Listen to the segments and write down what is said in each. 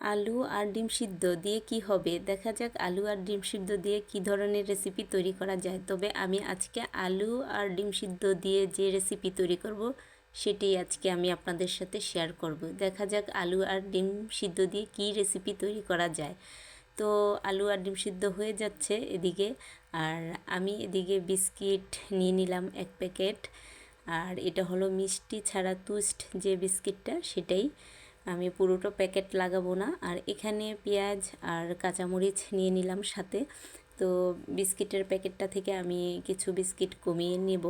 আলু আর ডিম সিদ্ধ দিয়ে কি হবে? দেখা যাক আলু আর ডিম সিদ্ধ দিয়ে কি ধরনের রেসিপি তৈরি করা যায়। তবে আমি আজকে আলু আর ডিম সিদ্ধ দিয়ে যে রেসিপি তৈরি করব, সেটাই আজকে আমি আপনাদের সাথে শেয়ার করব। দেখা যাক আলু আর ডিম সিদ্ধ দিয়ে কি রেসিপি তৈরি করা যায়। তো আলু আর ডিম সিদ্ধ হয়ে যাচ্ছে এদিকে, আর আমি এদিকে বিস্কিট নিয়ে নিলাম এক প্যাকেট। আর এটা হলো মিষ্টি ছাড়া টুস্ট যে বিস্কিটটা, সেটাই আমি পুরোটা প্যাকেট লাগাবো না। আর এখানে পেঁয়াজ আর কাঁচামরিচ নিয়ে নিলাম সাথে। তো বিস্কিটের প্যাকেটটা থেকে আমি কিছু বিস্কিট কমিয়ে নেব।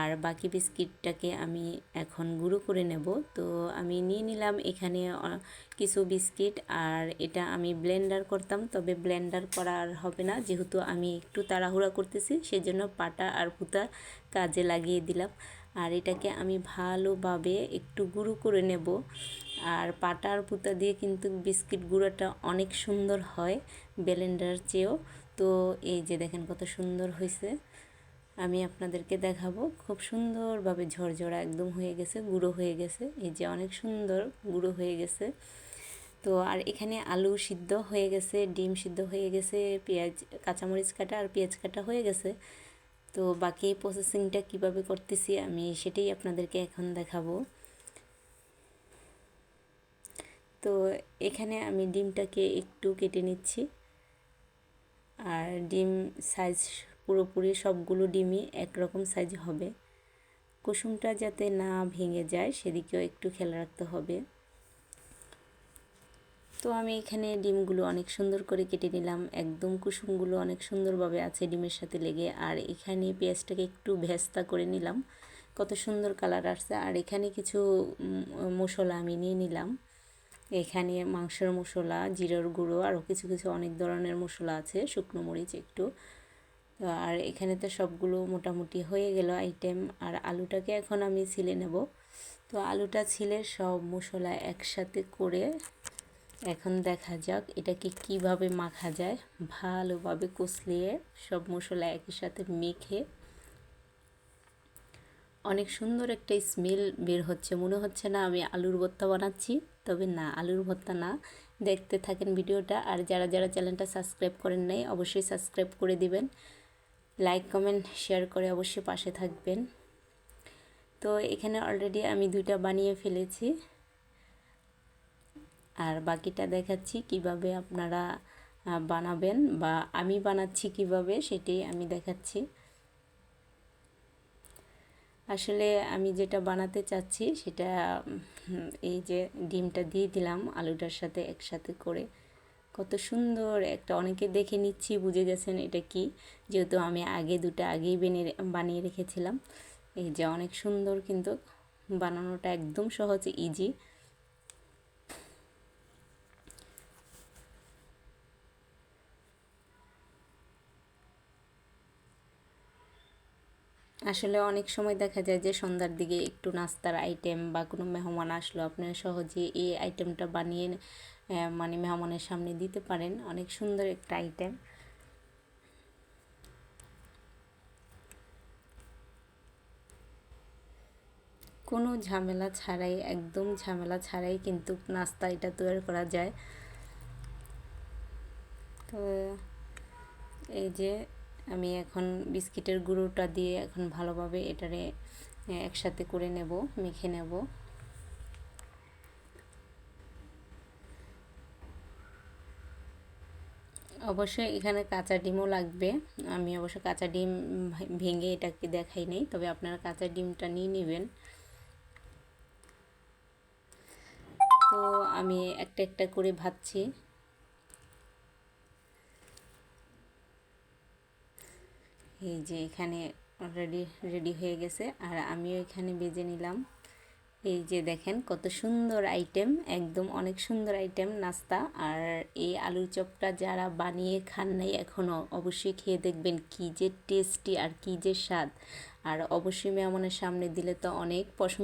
আর বাকি বিস্কিটটাকে আমি এখন গুঁড়ো করে নেব। তো আমি নিয়ে নিলাম এখানে কিছু বিস্কিট। আর এটা আমি ব্লেন্ডার করতাম, তবে ব্লেন্ডার করা আর হবে না। যেহেতু আমি একটু তাড়াহুড়া করতেছি, সেজন্য পাটা আর পুতা কাজে লাগিয়ে দিলাম। আর এটাকে আমি ভালোভাবে একটু গুঁড়ো করে নেব। আর পাটা আর পুতা দিয়ে কিন্তু বিস্কিট গুঁড়োটা অনেক সুন্দর হয় ব্লেন্ডার চেয়েও। তো এই যে দেখেন কত সুন্দর হয়েছে। আমি আপনাদেরকে দেখাবো, খুব সুন্দরভাবে ঝরঝরা একদম হয়ে গেছে, গুঁড়ো হয়ে গেছে। এই যে অনেক সুন্দর গুঁড়ো হয়ে গেছে। তো আর এখানে আলু সিদ্ধ হয়ে গেছে, ডিম সিদ্ধ হয়ে গেছে, পেঁয়াজ, কাঁচামরিচ কাটা আর পেঁয়াজ কাটা হয়ে গেছে। তো বাকি প্রসেসিংটা কীভাবে করতেছি আমি সেটাই আপনাদেরকে এখন দেখাবো। তো এখানে আমি ডিমটাকে একটু কেটে নিচ্ছি। আর ডিম সাইজ পুরোপুরি সবগুলো ডিমই একরকম সাইজ হবে। কুসুমটা যাতে না ভেঙে যায় সেদিকেও একটু খেয়াল রাখতে হবে। তো আমি এখানে ডিমগুলো অনেক সুন্দর করে কেটে নিলাম। একদম কুসুমগুলো অনেক সুন্দরভাবে আছে ডিমের সাথে লেগে। আর এখানে পেঁয়াজটাকে একটু ভেস্তা করে নিলাম। কত সুন্দর কালার আসছে। আর এখানে কিছু মশলা আমি নিয়ে নিলাম। এখানে মাংসের মশলা, জিরার গুঁড়ো, আরও কিছু কিছু অনেক ধরনের মশলা আছে, শুকনো মরিচ একটু। আর এখানে তো সবগুলো মোটামুটি হয়ে গেল আইটেম। আর আলুটাকে এখন আমি ছিলে নেব। তো আলুটা ছিলে সব মশলা একসাথে করে এখন দেখা যাক এটাকে কীভাবে মাখা যায়। ভালোভাবে কষলিয়ে সব মশলা একই সাথে মেখে অনেক সুন্দর একটা স্মেল বের হচ্ছে। মনে হচ্ছে না আমি আলুর ভর্তা বানাচ্ছি, তবে না, আলুর ভর্তা না। দেখতে থাকেন ভিডিওটা আর যারা যারা চ্যানেলটা সাবস্ক্রাইব করেন নাই, অবশ্যই সাবস্ক্রাইব করে দিবেন। লাইক কমেন্ট শেয়ার করে অবশ্যই পাশে থাকবেন। তো এখানে অলরেডি আমি দুইটা বানিয়ে ফেলেছি। আর বাকিটা দেখাচ্ছি কীভাবে আপনারা বানাবেন বা আমি বানাচ্ছি কীভাবে সেটাই আমি দেখাচ্ছি। আসলে আমি যেটা বানাতে চাচ্ছি সেটা এই যে ডিমটা দিয়ে দিলাম আলুটার সাথে একসাথে করে। কত সুন্দর একটা, অনেকে দেখে নিচ্ছি, বুঝে গেছেন এটা কি? যেহেতু আমি আগে দুটো আগেই বেনে বানিয়ে রেখেছিলাম। এই যে অনেক সুন্দর কিন্তু বানানোটা একদম সহজ ইজি আসলে অনেক সময় দেখা যায় যে সন্ধ্যার দিকে একটু নাস্তার আইটেম বা কোনো মেহমান আসলো আপনারা সহজে এই আইটেমটা বানিয়ে মানে মেহমানের সামনে দিতে পারেন। অনেক সুন্দর একটা আইটেম কোনো ঝামেলা ছাড়াই, একদম ঝামেলা ছাড়াই কিন্তু নাস্তা এটা তৈরি করা যায়। তো এই যে আমি এখন বিস্কিটের গুঁড়োটা দিয়ে এখন ভালোভাবে এটারে একসাথে করে নেব, মেখে নেব। অবশ্যই এখানে কাঁচা ডিমও লাগবে। আমি অবশ্য কাঁচা ডিম ভেঙে এটাকে দেখাই নেই, তবে আপনারা কাঁচা ডিমটা নিয়ে নেবেন। তো আমি একটা একটা করে ভাবছি এই যে এখানে অলরেডি রেডি হয়ে গেছে। আর আমিও এখানে বেজে নিলাম। এই যে দেখেন কত সুন্দর আইটেম একদম অনেক সুন্দর আইটেম নাস্তা। আর এই আলুর চপটা যারা বানিয়ে খান নাই এখনও অবশ্যই খেয়ে দেখবেন কী যে টেস্টি আর কী যে স্বাদ। আর অবশ্যই মেহমানের সামনে দিলে তো অনেক পছন্দ